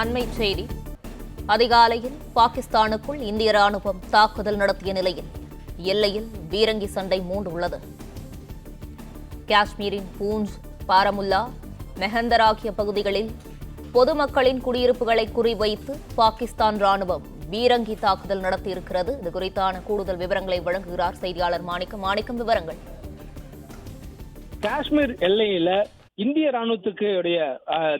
அண்மை செய்தி. அதிகாலையில் பாகிஸ்தானுக்குள் இந்திய ராணுவம் தாக்குதல் நடத்திய நிலையில் எல்லையில் பீரங்கி சண்டை மூண்டுள்ளது. காஷ்மீரின் பூஞ்ச் பாரமுல்லா மெஹந்தர் ஆகிய பகுதிகளில் பொதுமக்களின் குடியிருப்புகளை குறிவைத்து பாகிஸ்தான் ராணுவம் பீரங்கி தாக்குதல் நடத்தியிருக்கிறது. இது குறித்தான கூடுதல் விவரங்களை வழங்குகிறார் செய்தியாளர் மாணிக்கம். மாணிக்கம் விவரங்கள். காஷ்மீர் எல்லையில இந்திய ராணுவத்துக்கு உடைய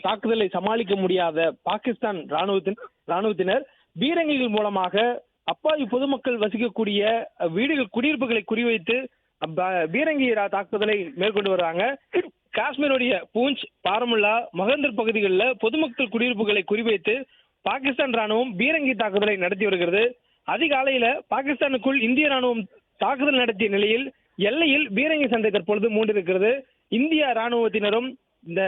தாக்குதலை சமாளிக்க முடியாத பாகிஸ்தான் ராணுவத்தின் ராணுவத்தினர் பீரங்கிகள் மூலமாக அப்பாவி பொதுமக்கள் வசிக்கக்கூடிய வீடுகள் குடியிருப்புகளை குறிவைத்து பீரங்கி ரா- தாக்குதலை மேற்கொண்டு வர்றாங்க காஷ்மீருடைய பூஞ்ச் பாரமுல்லா மகந்தர் பகுதிகளில் பொதுமக்கள் குடியிருப்புகளை குறிவைத்து பாகிஸ்தான் ராணுவம் பீரங்கி தாக்குதலை நடத்தி வருகிறது. அதிகாலையில பாகிஸ்தானுக்குள் இந்திய ராணுவம் தாக்குதல் நடத்திய நிலையில் எல்லையில் பீரங்கி சண்டை தற்பொழுது மூண்டிருக்கிறது இந்திய ராணுவத்தினரும் இந்த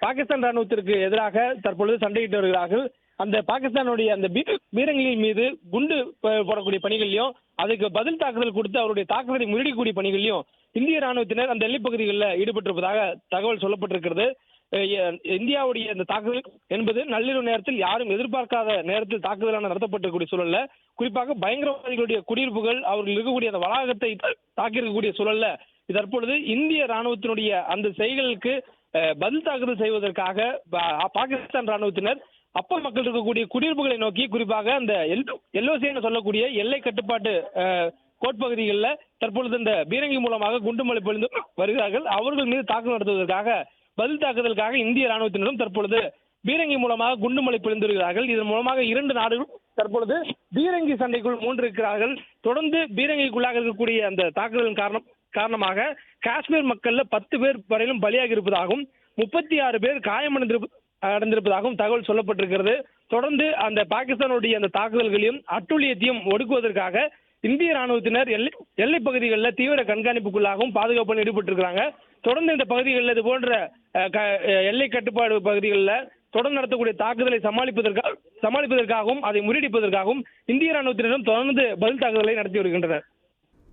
பாகிஸ்தான் ராணுவத்திற்கு எதிராக தற்பொழுது சண்டையிட்டு வருகிறார்கள். அந்த பாகிஸ்தானுடைய அந்த வீரங்களின் மீது குண்டு போடக்கூடிய பணிகளையும் அதுக்கு பதில் தாக்குதல் கொடுத்து அவருடைய தாக்குதலை முறியடிக்கக்கூடிய பணிகளையும் இந்திய ராணுவத்தினர் அந்த எல்லைப் பகுதிகளில் ஈடுபட்டிருப்பதாக தகவல் சொல்லப்பட்டிருக்கிறது. இந்தியாவுடைய இந்த தாக்குதல் என்பது நள்ளிரவு நேரத்தில் யாரும் எதிர்பார்க்காத நேரத்தில் தாக்குதலான நடத்தப்பட்டிருக்கக்கூடிய சூழல்ல குறிப்பாக பயங்கரவாதிகளுடைய குடியிருப்புகள் அவர்கள் இருக்கக்கூடிய அந்த வளாகத்தை தாக்கியிருக்கக்கூடிய சூழல்ல தற்பொழுது இந்திய ராணுவத்தினுடைய அந்த செயல்களுக்கு பதில் தாக்குதல் செய்வதற்காக பாகிஸ்தான் ராணுவத்தினர் அப்ப மக்கள் இருக்கக்கூடிய குடியிருப்புகளை நோக்கி குறிப்பாக அந்த எல்ஓசி என்று சொல்லக்கூடிய எல்லை கட்டுப்பாட்டு கோட்பகுதிகளில் தற்பொழுது இந்த பீரங்கி மூலமாக குண்டுமலை பொழிந்து வருகிறார்கள். அவர்கள் மீது தாக்குதல் நடத்துவதற்காக பதில் தாக்குதலுக்காக இந்திய ராணுவத்தினரும் தற்பொழுது பீரங்கி மூலமாக குண்டுமலை பொழிந்து வருகிறார்கள். இதன் மூலமாக இரண்டு நாடுகளும் தற்பொழுது பீரங்கி சண்டைக்குள் மூன்று இருக்கிறார்கள் தொடர்ந்து பீரங்கிக்குள்ளாக இருக்கக்கூடிய அந்த தாக்குதலின் காரணம் காரணமாக காஷ்மீர் மக்கள்ல பத்து பேர் வரையிலும் பலியாகி இருப்பதாகவும் முப்பத்தி ஆறு பேர் காயமடைந்திருப்ப அடைந்திருப்பதாகவும் தகவல் சொல்லப்பட்டிருக்கிறது. தொடர்ந்து அந்த பாகிஸ்தானுடைய அந்த தாக்குதல்களையும் அட்டுழியத்தையும் ஒடுக்குவதற்காக இந்திய ராணுவத்தினர் எல்லை எல்லைப் பகுதிகளில் தீவிர கண்காணிப்புக்குள்ளாகவும் பாதுகாப்பு ஈடுபட்டிருக்கிறாங்க. தொடர்ந்து இந்த பகுதிகளில் இது போன்ற எல்லை கட்டுப்பாடு பகுதிகளில் தொடர்ந்து நடத்தக்கூடிய தாக்குதலை சமாளிப்பதற்காக சமாளிப்பதற்காகவும் அதை முறியடிப்பதற்காகவும் இந்திய ராணுவத்தினரும் தொடர்ந்து பதில் தாக்குதலை நடத்தி வருகின்றனர்.